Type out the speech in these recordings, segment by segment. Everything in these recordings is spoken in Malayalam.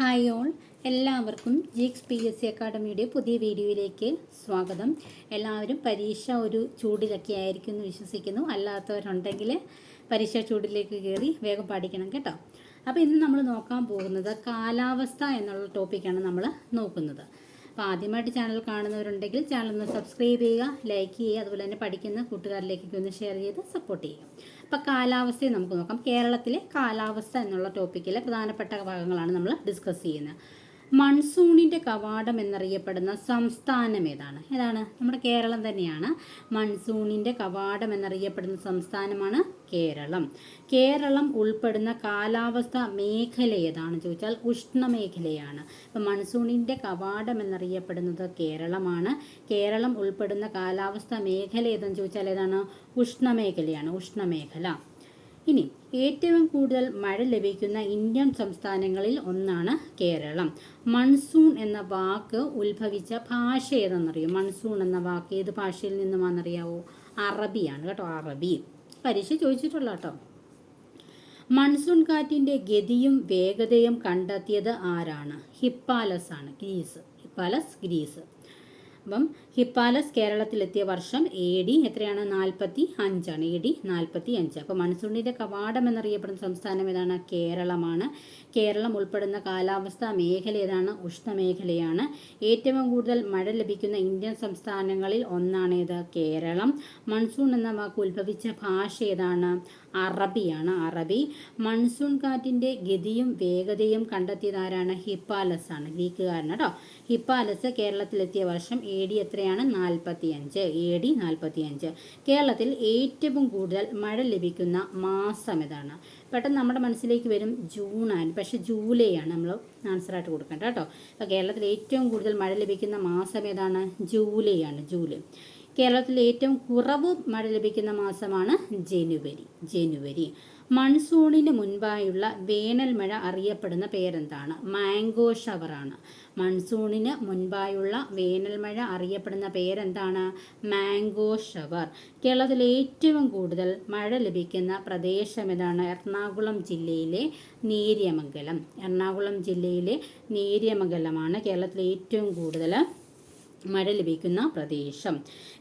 Hi all. എല്ലാവർക്കും ജിക്സ് പി എസ് സി അക്കാഡമിയുടെ പുതിയ വീഡിയോയിലേക്ക് സ്വാഗതം. എല്ലാവരും പരീക്ഷ ഒരു ചൂടിലൊക്കെ ആയിരിക്കും എന്ന് വിശ്വസിക്കുന്നു. അല്ലാത്തവരുണ്ടെങ്കിൽ പരീക്ഷ ചൂടിലേക്ക് കയറി വേഗം പഠിക്കണം കേട്ടോ. അപ്പോൾ ഇന്ന് നമ്മൾ നോക്കാൻ പോകുന്നത് കാലാവസ്ഥ എന്നുള്ള ടോപ്പിക്കാണ് നമ്മൾ നോക്കുന്നത്. അപ്പോൾ ആദ്യമായിട്ട് ചാനൽ കാണുന്നവരുണ്ടെങ്കിൽ ചാനൽ ഒന്ന് സബ്സ്ക്രൈബ് ചെയ്യുക ലൈക്ക് ചെയ്യുക അതുപോലെ തന്നെ പഠിക്കുന്ന കൂട്ടുകാരിലേക്കൊക്കെ ഒന്ന് ഷെയർ ചെയ്ത് സപ്പോർട്ട് ചെയ്യുക. അപ്പോൾ കാലാവസ്ഥയെ നമുക്ക് നോക്കാം. കേരളത്തിലെ കാലാവസ്ഥ എന്നുള്ള ടോപ്പിക്കിലെ പ്രധാനപ്പെട്ട ഭാഗങ്ങളാണ് നമ്മൾ ഡിസ്കസ് ചെയ്യുന്നത്. മൺസൂണിന്റെ കവാടം എന്നറിയപ്പെടുന്ന സംസ്ഥാനം ഏതാണ്? ഏതാണ്? നമ്മുടെ കേരളം തന്നെയാണ്. മൺസൂണിന്റെ കവാടം എന്നറിയപ്പെടുന്ന സംസ്ഥാനമാണ് കേരളം. കേരളം ഉൾപ്പെടുന്ന കാലാവസ്ഥ മേഖല ഏതാണ്? ചോദിച്ചാൽ ഉഷ്ണമേഖലയാണ്. അപ്പം മൺസൂണിന്റെ കവാടം എന്നറിയപ്പെടുന്നത് കേരളമാണ്. കേരളം ഉൾപ്പെടുന്ന കാലാവസ്ഥ മേഖല ഏതെന്ന് ചോദിച്ചാൽ ഏതാണ്? ഉഷ്ണമേഖലയാണ്. ഉഷ്ണമേഖല. ഇനി ഏറ്റവും കൂടുതൽ മഴ ലഭിക്കുന്ന ഇന്ത്യൻ സംസ്ഥാനങ്ങളിൽ ഒന്നാണ് കേരളം. മൺസൂൺ എന്ന വാക്ക് ഉത്ഭവിച്ച ഭാഷ ഏതെന്നറിയോ മൺസൂൺ എന്ന വാക്ക് ഏത് ഭാഷയിൽ നിന്നുമാണെന്നറിയാവോ? അറബിയാണ് കേട്ടോ അറബി. പരീക്ഷ ചോദിച്ചിട്ടുള്ള കേട്ടോ. മൺസൂൺ കാറ്റിന്റെ ഗതിയും വേഗതയും കണ്ടെത്തിയത് ആരാണ്? ഹിപ്പാലസ് ആണ് ഗ്രീസ്. Hippalus Greece. അപ്പം ഹിപ്പാലസ് കേരളത്തിലെത്തിയ വർഷം എ ഡി എത്രയാണ്? നാൽപ്പത്തി അഞ്ചാണ് എ ഡി നാൽപ്പത്തി അഞ്ച് അപ്പോൾ മൺസൂണിന്റെ കവാടം എന്നറിയപ്പെടുന്ന സംസ്ഥാനം ഏതാണ്? കേരളമാണ്. കേരളം ഉൾപ്പെടുന്ന കാലാവസ്ഥാ മേഖല ഏതാണ് ഉഷ്ണമേഖലയാണ്. ഏറ്റവും കൂടുതൽ മഴ ലഭിക്കുന്ന ഇന്ത്യൻ സംസ്ഥാനങ്ങളിൽ ഒന്നാണ് ഇത് കേരളം. മൺസൂൺ എന്ന വാക്ക് ഉത്ഭവിച്ച ഭാഷ ഏതാണ്? അറബിയാണ്. അറബി. മൺസൂൺ കാറ്റിന്റെ ഗതിയും വേഗതയും കണ്ടെത്തിയതാരാണ്? ഹിപ്പാലസ് ആണ്. ഗ്രീക്കുകാരൻ കേട്ടോ ഹിപ്പാലസ് കേരളത്തിലെത്തിയ വർഷം എ ഡി എത്രയാണ്? നാൽപ്പത്തി അഞ്ച് എ ഡി നാൽപ്പത്തി അഞ്ച് കേരളത്തിൽ ഏറ്റവും കൂടുതൽ മഴ ലഭിക്കുന്ന മാസം ഏതാണ്? പെട്ടെന്ന് നമ്മുടെ മനസ്സിലേക്ക് വരും ജൂണാണ് പക്ഷേ ജൂലൈ ആണ് നമ്മൾ ആൻസറായിട്ട് കൊടുക്കേണ്ടത് കേട്ടോ. അപ്പോൾ കേരളത്തിൽ ഏറ്റവും കൂടുതൽ മഴ ലഭിക്കുന്ന മാസം ഏതാണ്? ജൂലൈ ആണ് ജൂലൈ. കേരളത്തിൽ ഏറ്റവും കുറവ് മഴ ലഭിക്കുന്ന മാസമാണ് ജനുവരി ജനുവരി. മൺസൂണിന് മുൻപായുള്ള വേനൽ മഴ അറിയപ്പെടുന്ന പേരെന്താണ്? മാംഗോ ഷവറാണ് മൺസൂണിന് മുൻപായുള്ള വേനൽമഴ അറിയപ്പെടുന്ന പേരെന്താണ്? Mango shower. കേരളത്തിൽ ഏറ്റവും കൂടുതൽ മഴ ലഭിക്കുന്ന പ്രദേശം ഏതാണ് എറണാകുളം ജില്ലയിലെ നേര്യമംഗലം. എറണാകുളം ജില്ലയിലെ നേര്യമംഗലമാണ് കേരളത്തിലെ ഏറ്റവും കൂടുതൽ മഴ ലഭിക്കുന്ന പ്രദേശം.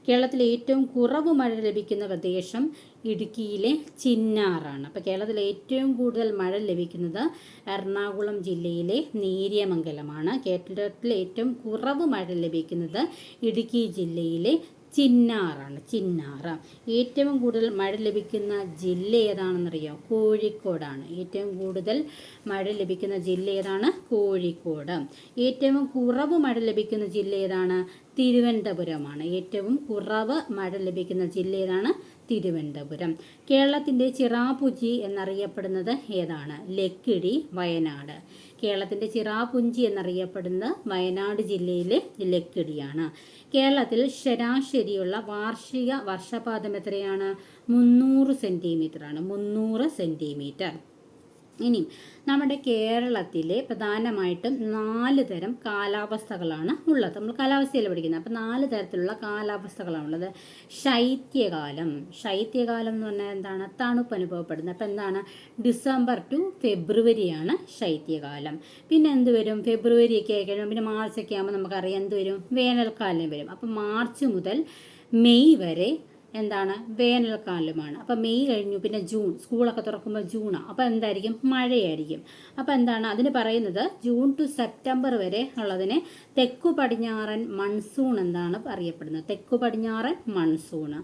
കേരളത്തിലെ ഏറ്റവും കുറവ് മഴ ലഭിക്കുന്ന പ്രദേശം ഇടുക്കിയിലെ ചിന്നാറാണ്. അപ്പോൾ കേരളത്തിൽ ഏറ്റവും കൂടുതൽ മഴ ലഭിക്കുന്നത് എറണാകുളം ജില്ലയിലെ നേര്യമംഗലമാണ്. കേരളത്തിൽ ഏറ്റവും കുറവ് മഴ ലഭിക്കുന്നത് ഇടുക്കി ജില്ലയിലെ ചിന്നാറാണ് ചിന്നാറ. ഏറ്റവും കൂടുതൽ മഴ ലഭിക്കുന്ന ജില്ല ഏതാണെന്നറിയോ? കോഴിക്കോടാണ്. ഏറ്റവും കൂടുതൽ മഴ ലഭിക്കുന്ന ജില്ല ഏതാണ്? കോഴിക്കോട്. ഏറ്റവും കുറവ് മഴ ലഭിക്കുന്ന ജില്ല ഏതാണ്? തിരുവനന്തപുരമാണ്. ഏറ്റവും കുറവ് മഴ ലഭിക്കുന്ന ജില്ലയിലാണ് തിരുവനന്തപുരം. കേരളത്തിന്റെ ചിറാപുഞ്ചി എന്നറിയപ്പെടുന്നത് ഏതാണ്? ലക്കിടി വയനാട്. കേരളത്തിന്റെ ചിറാപുഞ്ചി എന്നറിയപ്പെടുന്നത് വയനാട് ജില്ലയിലെ ലക്കിടിയാണ്. കേരളത്തിൽ ശരാശരിയുള്ള വാർഷിക വർഷപാതം എത്രയാണ്? മുന്നൂറ് സെന്റിമീറ്ററാണ് മുന്നൂറ് സെന്റിമീറ്റർ ഇനി നമ്മുടെ കേരളത്തിലെ പ്രധാനമായിട്ടും നാല് തരം കാലാവസ്ഥകളാണ് ഉള്ളത്. നമ്മൾ കാലാവസ്ഥയിൽ പഠിക്കുന്നത്? അപ്പോൾ നാല് തരത്തിലുള്ള കാലാവസ്ഥകളാണ് ഉള്ളത്. ശൈത്യകാലം. ശൈത്യകാലം എന്ന് പറഞ്ഞാൽ എന്താണ്? തണുപ്പ് അനുഭവപ്പെടുന്നത്. അപ്പോൾ എന്താണ്? ഡിസംബർ ടു ഫെബ്രുവരിയാണ് ശൈത്യകാലം. പിന്നെ എന്ത് വരും? ഫെബ്രുവരി ഒക്കെ പിന്നെ മാർച്ചൊക്കെ ആകുമ്പോൾ നമുക്കറിയാം എന്ത് വരും? വേനൽക്കാലം വരും. അപ്പോൾ മാർച്ച് മുതൽ മെയ് വരെ എന്താണ്? വേനൽക്കാലമാണ്. അപ്പോൾ മെയ് കഴിഞ്ഞു പിന്നെ ജൂൺ സ്കൂളൊക്കെ തുറക്കുമ്പോൾ ജൂണാണ് അപ്പോൾ എന്തായിരിക്കും? മഴയായിരിക്കും. അപ്പോൾ എന്താണ്? അതിന് പറയുന്നത് ജൂൺ ടു സെപ്റ്റംബർ വരെ ഉള്ളതിനെ തെക്കു പടിഞ്ഞാറൻ മൺസൂൺ എന്താണ് അറിയപ്പെടുന്നത്. തെക്കു പടിഞ്ഞാറൻ മൺസൂണ്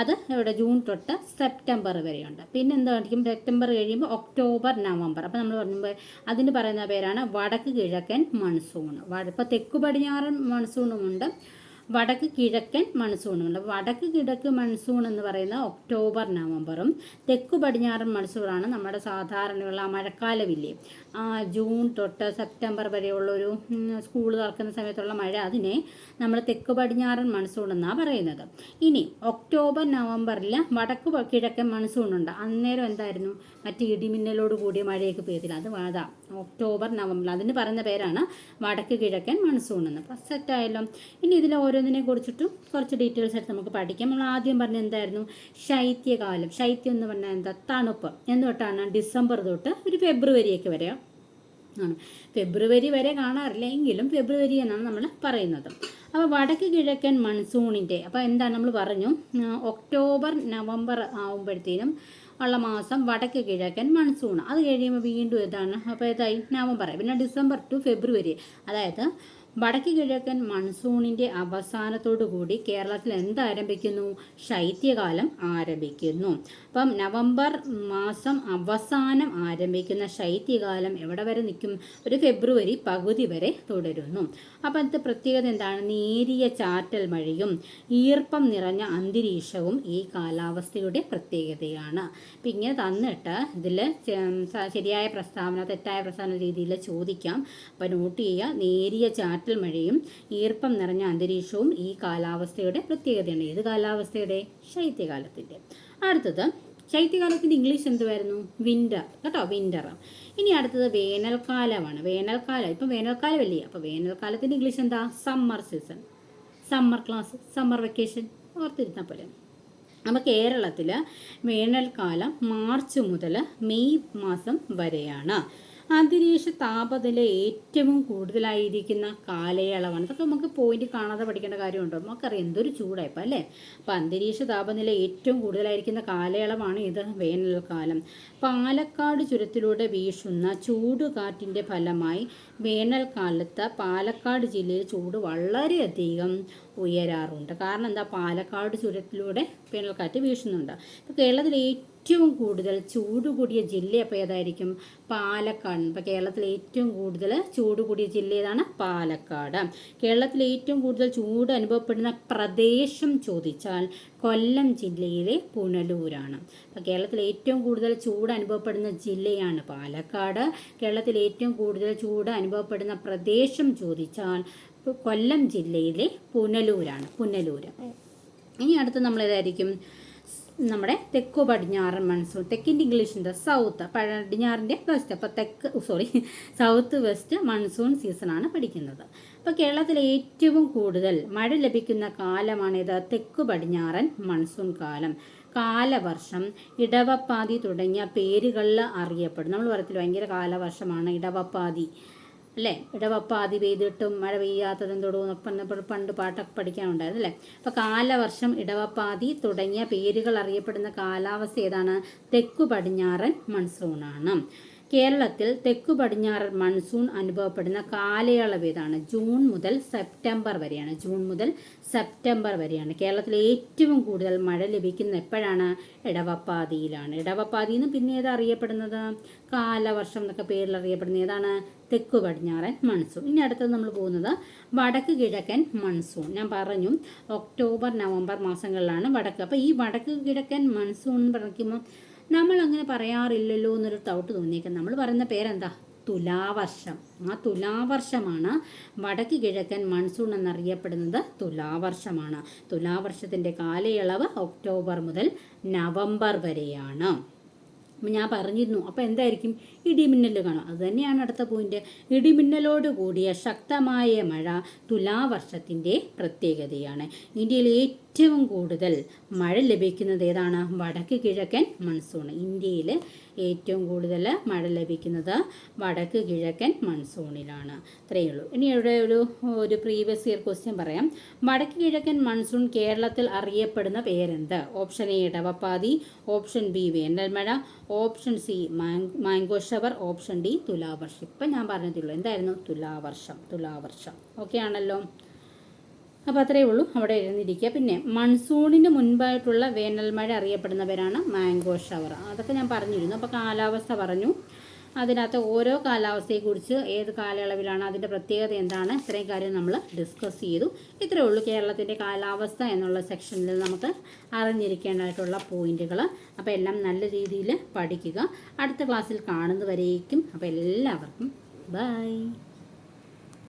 അത് ഇവിടെ ജൂൺ തൊട്ട് സെപ്റ്റംബർ വരെയുണ്ട്. പിന്നെ എന്തായിരിക്കും? സെപ്റ്റംബർ കഴിയുമ്പോൾ ഒക്ടോബർ നവംബർ. അപ്പോൾ നമ്മൾ പറയുമ്പോൾ അതിന് പറയുന്ന പേരാണ് വടക്ക് കിഴക്കൻ മൺസൂൺ. ഇപ്പോൾ തെക്കു പടിഞ്ഞാറൻ മൺസൂണുമുണ്ട്. വടക്ക് കിഴക്കൻ മൺസൂണുണ്ട്. വടക്ക് കിഴക്ക് മൺസൂൺ എന്ന് പറയുന്ന ഒക്ടോബർ നവംബറും തെക്കു പടിഞ്ഞാറൻ മൺസൂണാണ് നമ്മുടെ സാധാരണയുള്ള മഴക്കാലമില്ലേ ജൂൺ തൊട്ട് സെപ്റ്റംബർ വരെയുള്ള ഒരു സ്കൂൾ തുറക്കുന്ന സമയത്തുള്ള മഴ അതിനെ നമ്മൾ തെക്ക് പടിഞ്ഞാറൻ മൺസൂൺ എന്നാണ് പറയുന്നത്. ഇനി ഒക്ടോബർ നവംബറിൽ വടക്ക് കിഴക്കൻ മൺസൂൺ ഉണ്ട് അന്നേരം എന്തായിരുന്നു? മറ്റ് ഇടിമിന്നലോട് കൂടിയ മഴയൊക്കെ പെയ്തില്ല. അത് അതാ ഒക്ടോബർ നവംബർ. അതിന് പറയുന്ന പേരാണ് വടക്ക് കിഴക്കൻ മൺസൂൺ എന്ന്. സെറ്റ് സെറ്റായല്ലോ ഇനി ഇതിൽ ഓരോന്നിനെ കുറിച്ചിട്ടും കുറച്ച് ഡീറ്റെയിൽസ് ആയിട്ട് നമുക്ക് പഠിക്കാം. നമ്മൾ ആദ്യം പറഞ്ഞ എന്തായിരുന്നു? ശൈത്യകാലം. ശൈത്യം എന്ന് പറഞ്ഞാൽ എന്താ? തണുപ്പ്. എന്ന് തൊട്ടാണ് ഡിസംബർ തൊട്ട് ഒരു ഫെബ്രുവരിയൊക്കെ വരെ. ആണ്. ഫെബ്രുവരി വരെ കാണാറില്ല. എങ്കിലും ഫെബ്രുവരി എന്നാണ് നമ്മൾ പറയുന്നത്. അപ്പോൾ വടക്ക് കിഴക്കൻ മൺസൂണിന്റെ അപ്പോൾ എന്താണ് നമ്മൾ പറഞ്ഞു? ഒക്ടോബർ നവംബർ ആകുമ്പോഴത്തേനും ഉള്ള മാസം വടക്ക് കിഴക്കൻ മൺസൂൺ അത് കഴിയുമ്പോൾ വീണ്ടും ഇതാണ് അപ്പോൾ ഇതായി നവംബർ. പിന്നെ ഡിസംബർ ടു ഫെബ്രുവരി. അതായത് വടക്ക് കിഴക്കൻ മൺസൂണിന്റെ അവസാനത്തോടു കൂടി കേരളത്തിൽ എന്ത് ആരംഭിക്കുന്നു ശൈത്യകാലം ആരംഭിക്കുന്നു. അപ്പം നവംബർ മാസം അവസാനം ആരംഭിക്കുന്ന ശൈത്യകാലം എവിടെ വരെ നിൽക്കും? ഒരു ഫെബ്രുവരി പകുതി വരെ തുടരുന്നു. അപ്പം അത് പ്രത്യേകത എന്താണ്? നേരിയ ചാറ്റൽ മഴയും ഈർപ്പം നിറഞ്ഞ അന്തരീക്ഷവും ഈ കാലാവസ്ഥയുടെ പ്രത്യേകതയാണ്. അപ്പം ഇങ്ങനെ തന്നിട്ട് ഇതിൽ ശരിയായ പ്രസ്താവന തെറ്റായ പ്രസ്താവന രീതിയിൽ ചോദിക്കാം. അപ്പോൾ നോട്ട് ചെയ്യുക നേരിയ ചാറ്റൽ മഴയും ഈർപ്പം നിറഞ്ഞ അന്തരീക്ഷവും ഈ കാലാവസ്ഥയുടെ പ്രത്യേകതയാണ്. ഏത് കാലാവസ്ഥയുടെ? ശൈത്യകാലത്തിന്റെ അടുത്തത് ശൈത്യകാലത്തിന്റെ ഇംഗ്ലീഷ് എന്തുവായിരുന്നു? വിന്റർ കേട്ടോ വിന്റർ ഇനി അടുത്തത് വേനൽക്കാലമാണ്. വേനൽക്കാലം. ഇപ്പം വേനൽക്കാലമല്ലേ? അപ്പോൾ വേനൽക്കാലത്തിന്റെ ഇംഗ്ലീഷ് എന്താ? Summer season summer class summer vacation ഓർത്തിരുന്ന പോലെ അപ്പോൾ കേരളത്തിൽ വേനൽക്കാലം മാർച്ച് മുതൽ മെയ് മാസം വരെയാണ്. അന്തരീക്ഷ താപനില ഏറ്റവും കൂടുതലായിരിക്കുന്ന കാലയളവാണ്. ഇതൊക്കെ നമുക്ക് പോയിന്റ് കാണാതെ പഠിക്കേണ്ട കാര്യമുണ്ടോ? നമുക്കറിയാം എന്തൊരു ചൂടായപ്പോൾ അല്ലേ? അപ്പോൾ അന്തരീക്ഷ താപനില ഏറ്റവും കൂടുതലായിരിക്കുന്ന കാലയളവാണ് ഇത് വേനൽക്കാലം പാലക്കാട് ചുരത്തിലൂടെ വീശുന്ന ചൂടുകാറ്റിന്റെ ഫലമായി വേനൽക്കാലത്ത് പാലക്കാട് ജില്ലയിൽ ചൂട് വളരെയധികം ഉയരാറുണ്ട്. കാരണം എന്താ? പാലക്കാട് ചുരത്തിലൂടെ വേനൽക്കാറ്റ് വീശുന്നുണ്ട്. ഇപ്പോൾ കേരളത്തിൽ ഏറ്റവും കൂടുതൽ ചൂട് കൂടിയ ജില്ല അപ്പോൾ ഏതായിരിക്കും? പാലക്കാട്. ഇപ്പോൾ കേരളത്തിൽ ഏറ്റവും കൂടുതൽ ചൂട് കൂടിയ ജില്ല ഏതാണ്? പാലക്കാട്. കേരളത്തിലെ ഏറ്റവും കൂടുതൽ ചൂട് അനുഭവപ്പെടുന്ന പ്രദേശം ചോദിച്ചാൽ കൊല്ലം ജില്ലയിലെ പുനലൂരാണ്. അപ്പോൾ കേരളത്തിൽ ഏറ്റവും കൂടുതൽ ചൂട് അനുഭവപ്പെടുന്ന ജില്ലയാണ് പാലക്കാട്. കേരളത്തിലെ ഏറ്റവും കൂടുതൽ ചൂട് അനുഭവപ്പെടുന്ന പ്രദേശം ചോദിച്ചാൽ കൊല്ലം ജില്ലയിലെ പുനലൂരാണ്. പുനലൂർ ഇനി അടുത്ത് നമ്മൾ ഏതായിരിക്കും? നമ്മുടെ തെക്കു പടിഞ്ഞാറൻ മൺസൂൺ തെക്കിന്റെ ഇംഗ്ലീഷ് എന്താ? സൗത്ത്. പടിഞ്ഞാറിന്റെ വെസ്റ്റ്. അപ്പോൾ തെക്ക് സോറി സൗത്ത് വെസ്റ്റ് മൺസൂൺ സീസണാണ് പഠിക്കുന്നത്. അപ്പോൾ കേരളത്തിൽ ഏറ്റവും കൂടുതൽ മഴ ലഭിക്കുന്ന കാലമാണിത് തെക്കു പടിഞ്ഞാറൻ മൺസൂൺ കാലം. കാലവർഷം ഇടവപ്പാതി തുടങ്ങിയ പേരുകളിൽ അറിയപ്പെടും. നമ്മൾ പറയത്തില്ല? ഭയങ്കര കാലവർഷമാണ് ഇടവപ്പാതി. അല്ലേ? ഇടവപ്പാതി പെയ്തിട്ടും മഴ പെയ്യാത്തതും പറഞ്ഞപ്പോൾ പണ്ട് പാട്ടൊക്കെ പഠിക്കാനുണ്ടായിരുന്നു അല്ലേ? അപ്പോൾ കാലവർഷം ഇടവപ്പാതി തുടങ്ങിയ പേരുകൾ അറിയപ്പെടുന്ന കാലാവസ്ഥ ഏതാണ്? തെക്കു പടിഞ്ഞാറൻ മൺസൂണാണ് കേരളത്തിൽ തെക്കു പടിഞ്ഞാറൻ മൺസൂൺ അനുഭവപ്പെടുന്ന കാലയളവ് ഇതാണ് ജൂൺ മുതൽ സെപ്റ്റംബർ വരെയാണ്. ജൂൺ മുതൽ സെപ്റ്റംബർ വരെയാണ്. കേരളത്തിൽ ഏറ്റവും കൂടുതൽ മഴ ലഭിക്കുന്ന എപ്പോഴാണ്? ഇടവപ്പാതിയിലാണ് ഇടവപ്പാതി എന്ന് പിന്നെ ഏതാ അറിയപ്പെടുന്നത്? കാലവർഷം എന്നൊക്കെ പേരിൽ അറിയപ്പെടുന്ന ഏതാണ്? തെക്കു പടിഞ്ഞാറൻ മൺസൂൺ. ഇനി അടുത്തത് നമ്മൾ പോകുന്നത് വടക്ക് കിഴക്കൻ മൺസൂൺ. ഞാൻ പറഞ്ഞു ഒക്ടോബർ നവംബർ മാസങ്ങളിലാണ് വടക്ക്. അപ്പോൾ ഈ വടക്ക് കിഴക്കൻ മൺസൂൺ എന്ന് പറയുമ്പോൾ നമ്മൾ അങ്ങനെ പറയാറില്ലല്ലോ എന്നൊരു ഡൗട്ട് തോന്നിയേക്കാം. നമ്മൾ പറയുന്ന പേരെന്താ? തുലാവർഷം. ആ തുലാവർഷമാണ് വടക്ക് കിഴക്കൻ മൺസൂൺ എന്നറിയപ്പെടുന്നത് തുലാവർഷമാണ്. തുലാവർഷത്തിന്റെ കാലയളവ് ഒക്ടോബർ മുതൽ നവംബർ വരെയാണ്. ഞാൻ പറഞ്ഞിരുന്നു. അപ്പോൾ എന്തായിരിക്കും? ഇടിമിന്നൽ കാണും. അതുതന്നെയാണ് അടുത്ത പോയിന്റ് ഇടിമിന്നലോട് കൂടിയ ശക്തമായ മഴ തുലാവർഷത്തിന്റെ പ്രത്യേകതയാണ്. ഇന്ത്യയിൽ ഏറ്റവും കൂടുതൽ മഴ ലഭിക്കുന്നത് ഏതാണ്? വടക്ക് കിഴക്കൻ മൺസൂൺ ഇന്ത്യയിൽ ഏറ്റവും കൂടുതൽ മഴ ലഭിക്കുന്നത് വടക്ക് കിഴക്കൻ മൺസൂണിലാണ്. ഇത്രയേ ഉള്ളൂ. ഇനി ഇവിടെ ഒരു ഒരു പ്രീവിയസ് ഇയർ ക്വസ്റ്റ്യൻ പറയാം. വടക്ക് കിഴക്കൻ മൺസൂൺ കേരളത്തിൽ അറിയപ്പെടുന്ന പേരെന്ത്? ഓപ്ഷൻ എ ഇടവപ്പാതി. ഓപ്ഷൻ ബി വേനൽമഴ. Option C mango shower option D തുലാവർഷം. ഇപ്പം ഞാൻ പറഞ്ഞതുള്ളൂ എന്തായിരുന്നു? തുലാവർഷം. തുലാവർഷം. ഓക്കെ ആണല്ലോ. അപ്പോൾ അത്രയേ ഉള്ളൂ. അവിടെ എഴുന്നിരിക്കുക പിന്നെ മൺസൂണിന് മുൻപായിട്ടുള്ള വേനൽമഴ അറിയപ്പെടുന്നവരാണ് മാംഗോ ഷവർ. അതൊക്കെ ഞാൻ പറഞ്ഞിരുന്നു. അപ്പോൾ കാലാവസ്ഥ പറഞ്ഞു. അതിനകത്ത് ഓരോ കാലാവസ്ഥയെക്കുറിച്ച് ഏത് കാലയളവിലാണ് അതിന്റെ പ്രത്യേകത എന്താണ് ഇത്രയും കാര്യം നമ്മൾ ഡിസ്കസ് ചെയ്തു. ഇത്രയേ ഉള്ളൂ കേരളത്തിന്റെ കാലാവസ്ഥ എന്നുള്ള സെക്ഷനിൽ നമുക്ക് അറിഞ്ഞിരിക്കേണ്ടതായിട്ടുള്ള പോയിന്റുകൾ അപ്പോൾ എല്ലാം നല്ല രീതിയിൽ പഠിക്കുക. അടുത്ത ക്ലാസ്സിൽ കാണുന്നവരേക്കും. അപ്പോൾ എല്ലാവർക്കും ബൈ